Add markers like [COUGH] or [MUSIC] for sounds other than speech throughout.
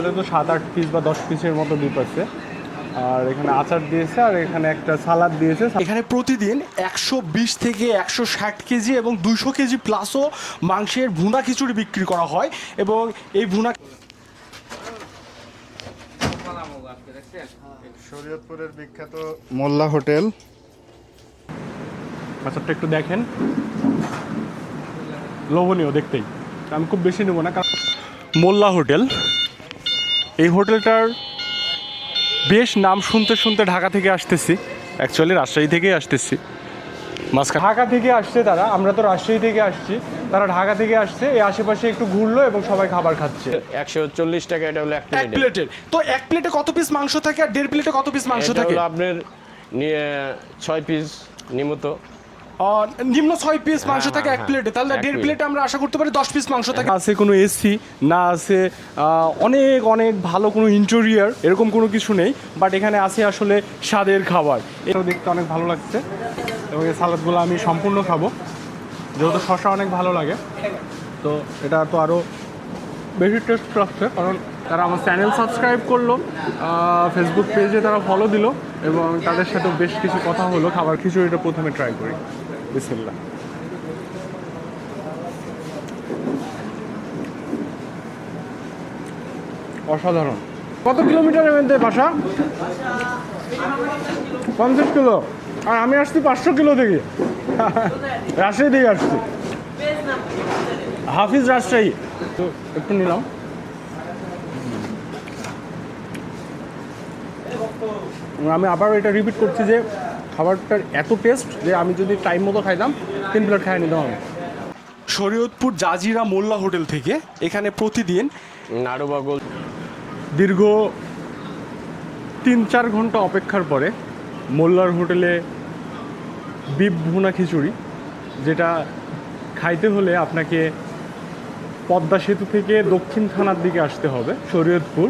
তাহলে তো সাত আট পিস বা দশ পিসের মতো ডিপ আছে। আর এখানে আচার দিয়েছে আর এখানে একটা সালাদ দিয়েছে। এখানে প্রতিদিন একশো বিশ থেকে একশো ষাট কেজি এবং দুশো কেজি প্লাসও মাংসের ভুনা খিচুড়ি বিক্রি করা হয় এবং এই ভুনা শরীয়তপুরের বিখ্যাত মোল্লা হোটেল। আচারটা একটু দেখেন। লোভনীয় দেখতেই। আমি খুব বেশি নেব না কারণ মোল্লা হোটেল। এই হোটেলটার বেশ নাম শুনতে শুনতে ঢাকা থেকে আসতেছি। অ্যাকচুয়ালি রাজশাহী থেকেই আসতেছি। মাঝখানে ঢাকা থেকে আসছে তারা আমরা তো রাজশাহী থেকে আসছি। তারা ঢাকা থেকে আসছে এই আশেপাশে একটু ঘুরলো এবং সবাই খাবার খাচ্ছে। একশো চল্লিশ টাকা এটা হলো এক এক প্লেট প্লেটের। তো এক প্লেটে কত পিস মাংস থাকে আর দেড় প্লেটে কত পিস মাংস থাকে? আপনার ছয় পিস নিমত। নিম্ন ছয় পিস মাংস হ্যাঁ, থাকে এক হ্যাঁ, প্লেটে তাহলে দেড় plate। প্লেটে আমরা আশা করতে পারি দশ পিস মাংস থাকে। আছে কোনো এসি না আছে অনেক অনেক ভালো কোনো ইন্টেরিয়ার এরকম কোনো কিছু নেই। বাট এখানে আছে আসলে স্বাদের খাবার। এটাও দেখতে অনেক ভালো লাগছে। এবং এই সালাদগুলো আমি সম্পূর্ণ খাব। যেহেতু শশা অনেক ভালো লাগে। তো এটা তো আরও বেশি টেস্ট লাগছে। কারণ তারা আমার চ্যানেল সাবস্ক্রাইব করল ফেসবুক পেজে তারা ফলো দিল এবং তাদের সাথে বেশ কিছু কথা হলো। খাবার খিচুড়িটা প্রথমে ট্রাই করি। অসাধারণ। কত কিলোমিটারের মধ্যে বাসা? পঞ্চাশ কিলো। আর আমি আসছি পাঁচশো কিলো থেকে। রাজশাহী থেকে আসছি। হাফিজ রাজশাহী। তো একটু নিলাম। আমি আবার এটা রিপিট করছি যে খাবারটার এত টেস্ট যে আমি যদি টাইম মতো খাইতাম তিন প্লেট খাই নিতাম আমি। শরীয়তপুর জাজিরা মোল্লা হোটেল থেকে এখানে প্রতিদিন নাড়ুবা গোল। দীর্ঘ তিন চার ঘণ্টা অপেক্ষার পরে মোল্লার হোটেলে বিপ ভুনা খিচুড়ি যেটা খাইতে হলে আপনাকে পদ্মা সেতু থেকে দক্ষিণ থানার দিকে আসতে হবে শরীয়তপুর।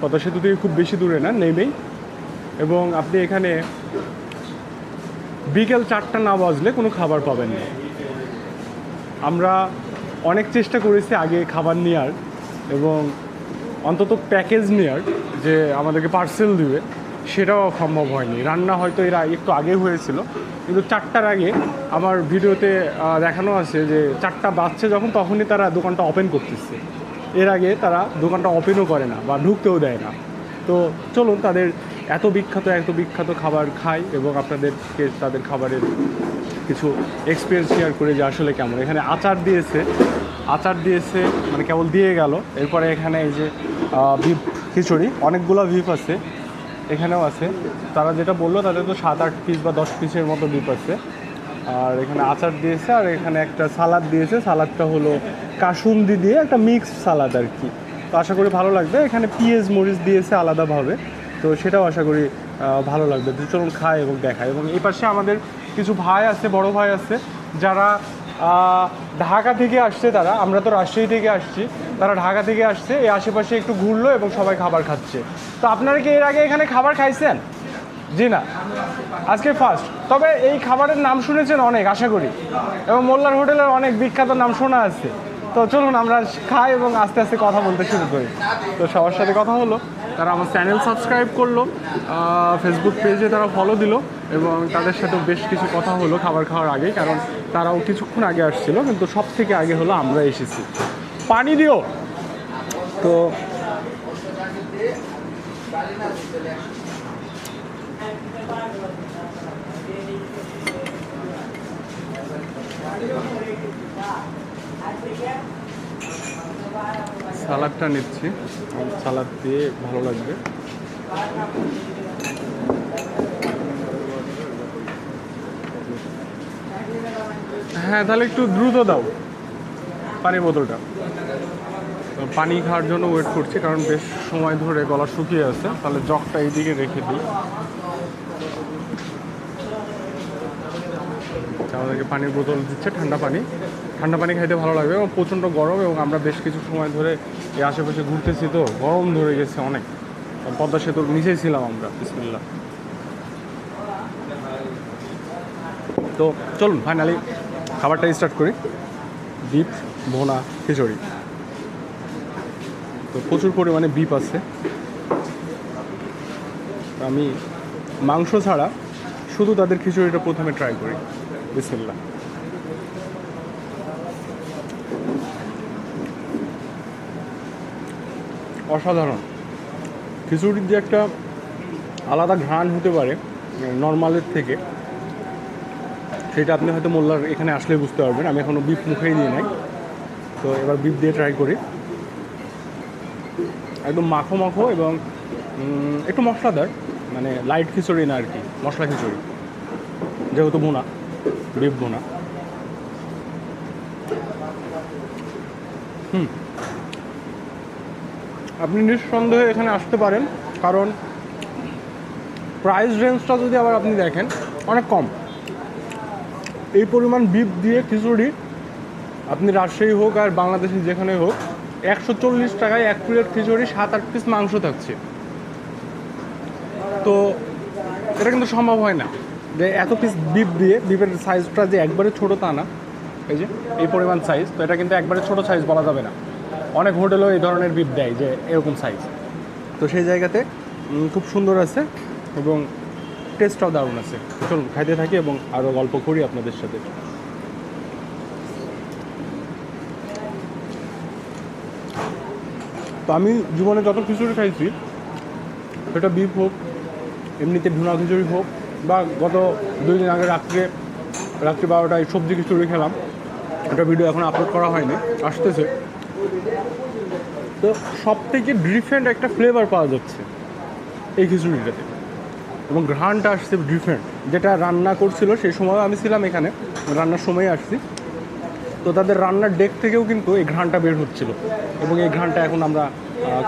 পদ্মা সেতু থেকে খুব বেশি দূরে না নেমেই। এবং আপনি এখানে বিকেল চারটা না বাজলে কোনো খাবার পাবেন না। আমরা অনেক চেষ্টা করেছি আগে খাবার নেওয়ার এবং অন্তত প্যাকেজ নেওয়ার যে আমাদেরকে পার্সেল দিবে, সেটাও সম্ভব হয়নি। রান্না হয়তো এরা একটু আগে হয়েছিল, কিন্তু চারটার আগে আমার ভিডিওতে দেখানো আছে যে চারটা বাজছে যখন, তখনই তারা দোকানটা ওপেন করতেছে। এর আগে তারা দোকানটা ওপেনও করে না বা ঢুকতেও দেয় না। তো চলুন তাদের এত বিখ্যাত এত বিখ্যাত খাবার খাই এবং আপনাদেরকে তাদের খাবারের কিছু এক্সপিরিয়েন্স শেয়ার করে যে আসলে কেমন। এখানে আচার দিয়েছে আচার দিয়েছে মানে কেবল দিয়ে গেল। এরপরে এখানে এই যে বিফ খিচুড়ি, অনেকগুলো বিফ আছে। এখানেও আছে। তারা যেটা বলল তাদের তো সাত আট পিস বা দশ পিসের মতো বিফ আছে। আর এখানে আচার দিয়েছে, আর এখানে একটা সালাদ দিয়েছে। সালাদটা হলো কাসুন্দি দিয়ে একটা মিক্সড সালাদ আর কি। তো আশা করি ভালো লাগবে। এখানে পিঁয়াজ, মরিচ দিয়েছে আলাদাভাবে। তো সেটাও আশা করি ভালো লাগবে। চলুন খায় এবং দেখায়। এবং এই পাশে আমাদের কিছু ভাই আছে, বড় ভাই আছে, যারা ঢাকা থেকে আসছে তারা। আমরা তো রাজশাহী থেকে আসছি। তারা ঢাকা থেকে আসছে, এই আশেপাশে একটু ঘুরলো এবং সবাই খাবার খাচ্ছে। তো আপনারা কি এর আগে এখানে খাবার খাইছেন? জি না? আজকে ফার্স্ট তবে এই খাবারের নাম শুনেছেন অনেক, আশা করি। এবং মোল্লার হোটেলের অনেক বিখ্যাত নাম শোনা আছে। তো চলুন, আমরা খাই এবং আস্তে আস্তে কথা বলতে শুরু করি। তো সবার সাথে কথা হলো, তারা আমার চ্যানেল সাবস্ক্রাইব করল ফেসবুক পেজে তারা ফলো দিল, এবং তাদের সাথে বেশ কিছু কথা হলো খাবার খাওয়ার আগে কারণ তারাও কিছুক্ষণ আগে আসছিল, কিন্তু সব থেকে আগে হলো আমরা এসেছি। পানি দিও! তো সালাদটা নিচ্ছি। সালাদ দিয়ে ভালো লাগবে। হ্যাঁ তাহলে একটু দ্রুত দাও। পানির বোতলটা। পানি খাওয়ার জন্য ওয়েট করছি, কারণ বেশ সময় ধরে গলা শুকিয়ে আছে। তাহলে জগটা এইদিকে রেখে দিই। আমাদেরকে পানির বোতল দিচ্ছে, ঠান্ডা পানি। ঠান্ডা পানি খাইতে ভালো লাগবে এবং প্রচণ্ড গরম এবং আমরা বেশ কিছু সময় ধরে এই আশেপাশে ঘুরতেছি তো, গরম ধরে গেছে অনেক। পদ্মা সেতুর নিচেই ছিলাম আমরা। বিসমিল্লা তো চলুন ফাইনালি খাবারটা স্টার্ট করি। ডিপ ভোনা, খিচুড়ি। তো প্রচুর পরিমাণে বিপ আছে। আমি মাংস ছাড়া শুধু তাদের খিচুড়িটা প্রথমে ট্রাই করি। অসাধারণ। খিচুড়ির যে একটা আলাদা ঘ্রাণ হতে পারে, নর্মালের থেকে, সেটা আপনি হয়তো মোল্লার এখানে আসলে বুঝতে পারবেন। আমি এখনও বিফ মুখেই নিয়ে নাই। তো এবার বিফ দিয়ে ট্রাই করি। একদম মাখো মাখো এবং একটু মশলাদার মানে লাইট খিচুড়ি না আর কি, মশলা খিচুড়ি, যেহেতু বোনা বিফ বোনা হুম আপনি নিঃসন্দেহে এখানে আসতে পারেন, কারণ প্রাইস রেঞ্জটা যদি আবার আপনি দেখেন, অনেক কম। এই পরিমাণ বিফ দিয়ে খিচুড়ি, আপনি রাজশাহী হোক আর বাংলাদেশে যেখানে হোক, একশো চল্লিশ টাকায় এক প্লেট খিচুড়ি, সাত আট পিস মাংস থাকছে। তো এটা কিন্তু সম্ভব হয় না। যে এত পিস বিফ দিয়ে বিফের সাইজটা যে একবারে ছোটো তা না। এই যে, এই পরিমাণ সাইজ তো এটা কিন্তু একবারে ছোটো সাইজ বলা যাবে না। অনেক হোটেলেও এই ধরনের বিপ দেয় যে এরকম সাইজ তো সেই জায়গাতে খুব সুন্দর আছে এবং টেস্টটাও দারুণ আছে। চলুন, খাইতে থাকি এবং আরও গল্প করি আপনাদের সাথে। তো আমি জীবনে যত খিচুড়ি খাইছি, সেটা বিফ হোক, এমনিতে ভুনা খিচুড়ি হোক গত দুই দিন আগে রাত্রে, রাত্রি বারোটায় সবজি খিচুড়ি খেলাম। এটা ভিডিও এখন আপলোড করা হয়নি, আসতেছে। তো সব থেকে ডিফারেন্ট একটা ফ্লেভার পাওয়া যাচ্ছে এই খিচুড়িটাতে এবং ঘ্রাণটা আসছে ডিফারেন্ট যেটা রান্না করছিল সেই সময় আমি ছিলাম এখানে, রান্নার সময় আসছি। তো তাদের রান্নার ডেক থেকেও কিন্তু এই ঘ্রাণটা বের হচ্ছিল। এবং এই ঘ্রাণটা এখন আমরা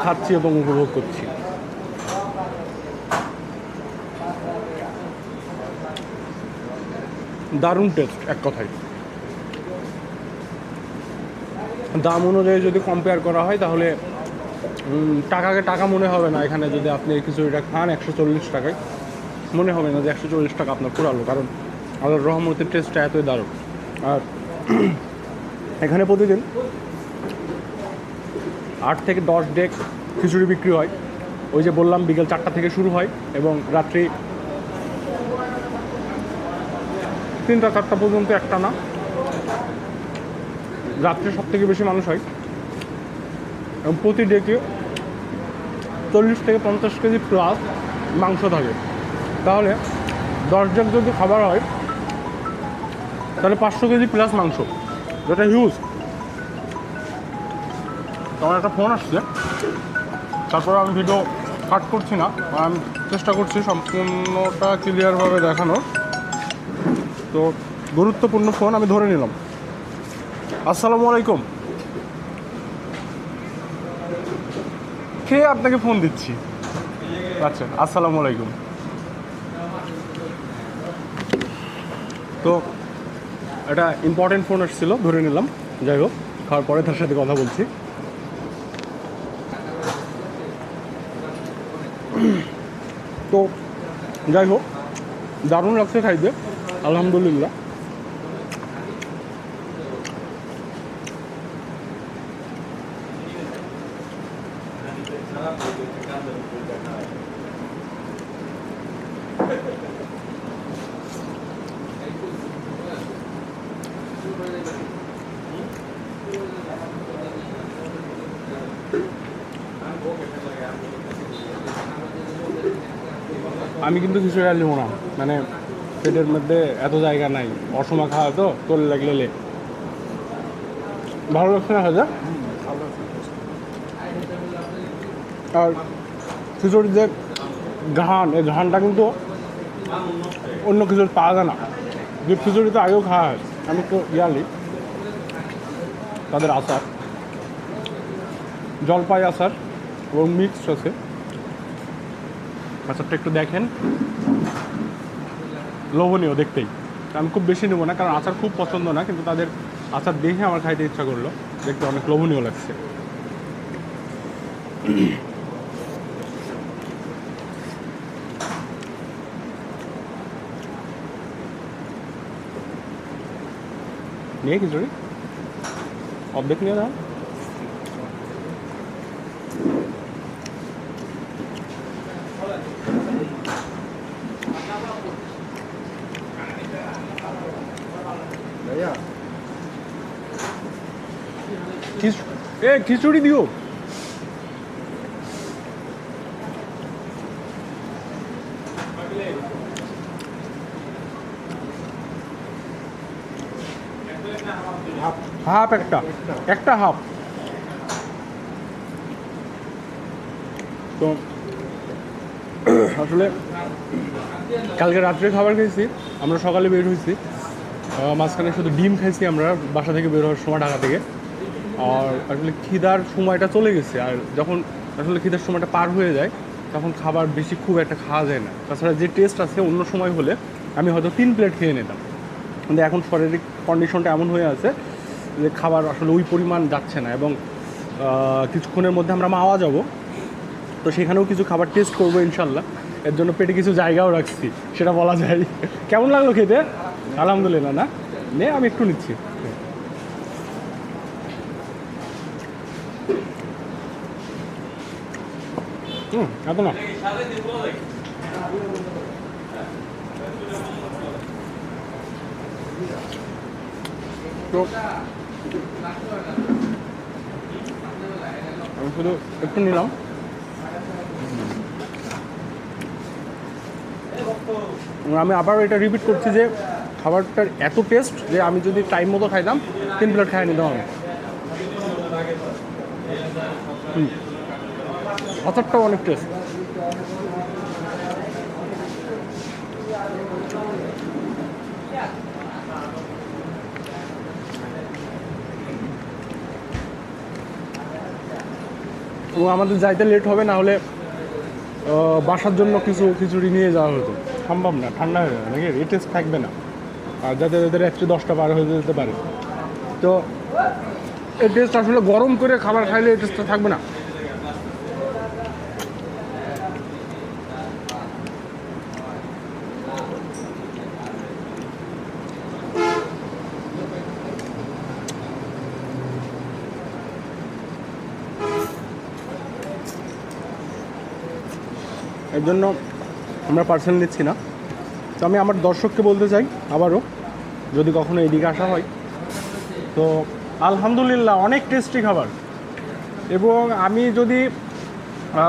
খাচ্ছি এবং উপভোগ করছি। দারুণ টেস্ট এক কথায়। দাম অনুযায়ী যদি কম্পেয়ার করা হয়, তাহলে টাকাকে টাকা মনে হবে না এখানে যদি আপনি এই খিচুড়িটা খান একশো চল্লিশ টাকায়। মনে হবে না যে একশো চল্লিশ টাকা আপনার পুরালো কারণ আল্লাহর রহমতের টেস্টটা এতই দারুণ। আর [CLEARS THROAT] এখানে প্রতিদিন আট থেকে দশ ডেক খিচুড়ি বিক্রি হয়। ওই যে বললাম, বিকেল চারটা থেকে শুরু হয় এবং রাত্রি তিনটা, চারটা পর্যন্ত একটা না। রাত্রে সব থেকে বেশি মানুষ হয়। এবং প্রতি ডেকে চল্লিশ থেকে পঞ্চাশ কেজি প্লাস মাংস থাকে। তাহলে দশ ডেক যদি খাবার হয়, তাহলে পাঁচশো কেজি প্লাস মাংস। যেটা হিউজ তোমার একটা ফোন আসছে। তারপর আমি ভিডিও কাট করছি না। আমি চেষ্টা করছি সম্পূর্ণটা ক্লিয়ারভাবে দেখানোর। তো গুরুত্বপূর্ণ ফোন আমি ধরে নিলাম। আসসালামু আলাইকুম। কে আপনাকে ফোন দিচ্ছি? আচ্ছা আসসালামু আলাইকুম। তো একটা ইম্পর্টেন্ট ফোন আসছিল, ধরে নিলাম। যাই হোক, খাওয়ার পরে তার সাথে কথা বলছি। তো যাই হোক, দারুণ লাগছে খাইতে আলহামদুলিল্লাহ আমি কিন্তু খিচুড়ি আর নেব না। মানে পেটের মধ্যে এত জায়গা নাই। অসময় খাওয়া তো, তোর লাগলে লে। ভালো লাগছে না হাজার আর খিচুড়ির যে ঘান এই ঘানটা কিন্তু অন্য খিচুড়ি পাওয়া যায় না। যে খিচুড়ি তো আগেও খাওয়া হয়, আমি তো ইয়ালি তাদের আচার। জলপাই আচার এবং মিক্সড আছে। আচারটা একটু দেখেন। লোভনীয় দেখতেই। আমি খুব বেশি নেব না, কারণ আচার খুব পছন্দ না, কিন্তু তাদের আচার দেখে আমার খাইতে ইচ্ছা করল। দেখতে অনেক লোভনীয় লাগছে। নিয়ে খিচুড়ি অর্ধেক নিয়ে দাও। এ, খিচুড়ি দিও। হাফ একটা একটা হাফ। তো, আসলে কালকে রাত্রে খাবার খেয়েছি, আমরা সকালে বের হয়েছি। মাঝখানে শুধু ডিম খাইছি আমরা, বাসা থেকে বের হওয়ার সময় ঢাকা থেকে। আর আসলে খিদার সময়টা চলে গেছে, আর যখন আসলে খিদার সময়টা পার হয়ে যায়, তখন খাবার বেশি খুব একটা খাওয়া যায় না। তাছাড়া যে টেস্ট আছে অন্য সময় হলে আমি হয়তো তিন প্লেট খেয়ে নিতাম। কিন্তু এখন শারীরিক কন্ডিশনটা এমন হয়ে আছে যে খাবার আসলে ওই পরিমাণ যাচ্ছে না এবং কিছুক্ষণের মধ্যে আমরা মাওয়া যাব। তো সেখানেও কিছু খাবার টেস্ট করব ইনশাল্লাহ। এর জন্য পেটে কিছু জায়গাও রাখছি, সেটা বলা যায়। কেমন লাগল খেতে? আলহামদুলিল্লাহ, না? নে, আমি একটু নিচ্ছি। হুম এত না আমি শুধু একটু নিলাম। আমি আবার এটা রিপিট করছি যে খাবারটার এত টেস্ট যে আমি যদি টাইম মতো খাইতাম, তিন প্লেট খাই নিতাম আমি। হুম। আচারটাও অনেক টেস্ট এবং আমাদের যাইতে লেট হবে না হলে বাসার জন্য কিছু খিচুড়ি নিয়ে যাওয়া হতো। সম্ভব না ঠান্ডা হয়ে যাবে নাকি? এই টেস্ট থাকবে না। আর যাতে যাদের একটু দশটা পার হয়ে যেতে পারে। তো এই টেস্ট আসলে গরম করে খাবার খাইলে এই টেস্টটা থাকবে না। এর জন্য আমরা পার্সেল নিচ্ছি না। তো আমি আমার দর্শককে বলতে চাই, আবারও, যদি কখনো এদিকে আসা হয়। তো আলহামদুলিল্লাহ, অনেক টেস্টি খাবার। এবং আমি যদি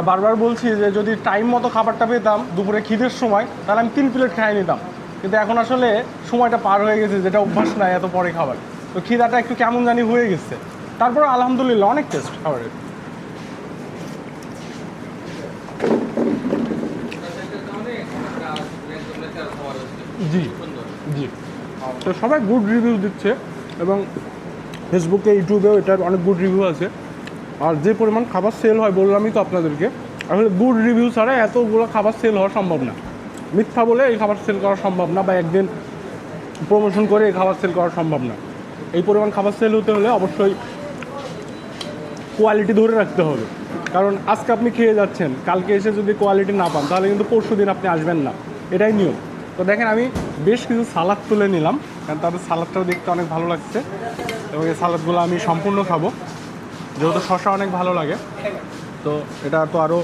বারবার বলছি যে যদি টাইম মতো খাবারটা পেতাম দুপুরে খিদের সময়, তাহলে আমি তিন প্লেট খাই নিতাম। কিন্তু এখন আসলে সময়টা পার হয়ে গেছে, যেটা অভ্যাস নাই এত পরে খাবার। তো খিদাটা একটু কেমন জানি হয়ে গেছে। তারপরে আলহামদুলিল্লাহ, অনেক টেস্ট খাবারের। জি জি। তো সবাই গুড রিভিউ দিচ্ছে এবং ফেসবুকে ইউটিউবেও এটার অনেক গুড রিভিউ আছে। আর যে পরিমাণ খাবার সেল হয়, বললামই তো আপনাদেরকে, আসলে গুড রিভিউ ছাড়া এতগুলো খাবার সেল হওয়া সম্ভব না। মিথ্যা বলে এই খাবার সেল করা সম্ভব না বা একদিন প্রমোশন করে এই খাবার সেল করা সম্ভব না। এই পরিমাণ খাবার সেল হতে হলে অবশ্যই কোয়ালিটি ধরে রাখতে হবে। কারণ আজকে আপনি খেয়ে যাচ্ছেন, কালকে এসে যদি কোয়ালিটি না পান, তাহলে কিন্তু পরশু দিন আপনি আসবেন না। এটাই নিয়ম। তো দেখেন, আমি বেশ কিছু সালাদ তুলে নিলাম, কারণ তাদের সালাদটাও দেখতে অনেক ভালো লাগছে। এবং এই সালাদগুলো আমি সম্পূর্ণ খাব, যেহেতু শশা অনেক ভালো লাগে। তো এটা তো আরও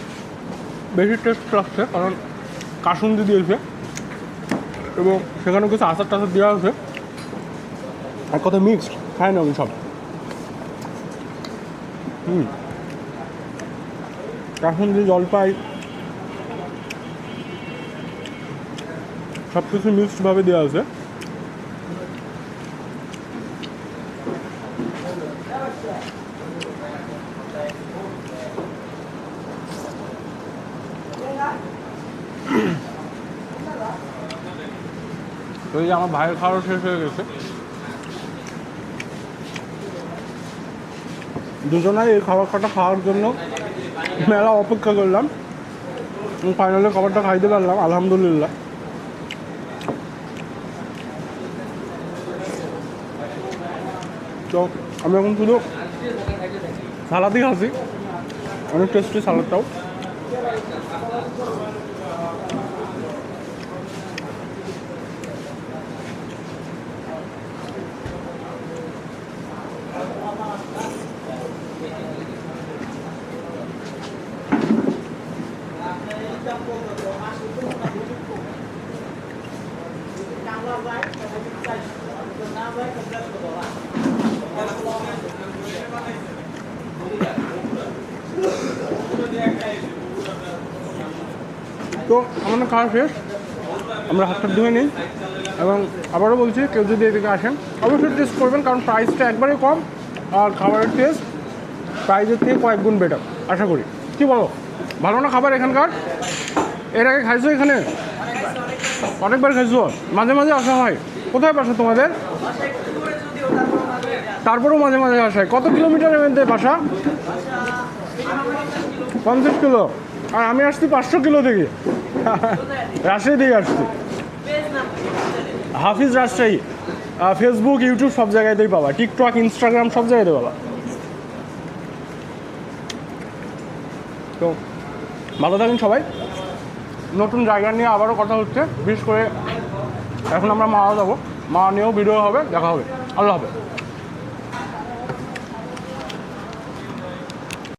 বেশি টেস্ট লাগছে কারণ কাসুন্দি দিয়েছে এবং সেখানেও কিছু আচার টাচার দেওয়া হয়েছে। এক কথা মিক্সড খাই না আমি সব। হুম। যে জলপাই সব কিছু মিক্সডভাবে দেওয়া আছে। তো এই আমার ভাইয়ের খাওয়া শেষ হয়ে গেছে। দুজনাই এই খাবার খাটা খাওয়ার জন্য মেলা অপেক্ষা করলাম। ফাইনালি খাবারটা খাইতে পারলাম, আলহামদুলিল্লাহ। তো আমি এখন শুধু সালাদই খাচ্ছি। অনেক টেস্টি সালাদটাও। তো আমাদের খাওয়া শেষ। আমরা হাতটা ধুয়ে নিই এবং আবারও বলছি, কেউ যদি এদিকে আসেন, অবশ্যই টেস্ট করবেন, কারণ প্রাইসটা একবারেই কম আর খাবারের টেস্ট প্রাইজের থেকে কয়েক গুণ বেটার আশা করি। কি বলো? ভালো না খাবার এখানকার? এর আগে খাইছো এখানে? অনেকবার খাইছো? মাঝে মাঝে আসা হয়। কোথায় বাসা তোমাদের? তারপরেও মাঝে মাঝে আসা। কত কিলোমিটারের মধ্যে বাসা? পঞ্চাশ কিলো। আর আমি আসছি পাঁচশো কিলো থেকে রাজশাহী থেকে আসছি। হাফিজ রাজশাহী। ফেসবুক ইউটিউব সব জায়গাতেই পাবা। টিকটক ইনস্টাগ্রাম সব জায়গাতে পাবা। তো, ভালো থাকেন সবাই। নতুন জায়গা নিয়ে আবারও কথা হচ্ছে। বিশেষ করে এখন আমরা মাওয়া যাব। মা নিয়েও ভিডিও হবে, দেখা হবে। আল্লাহ হাফেজ।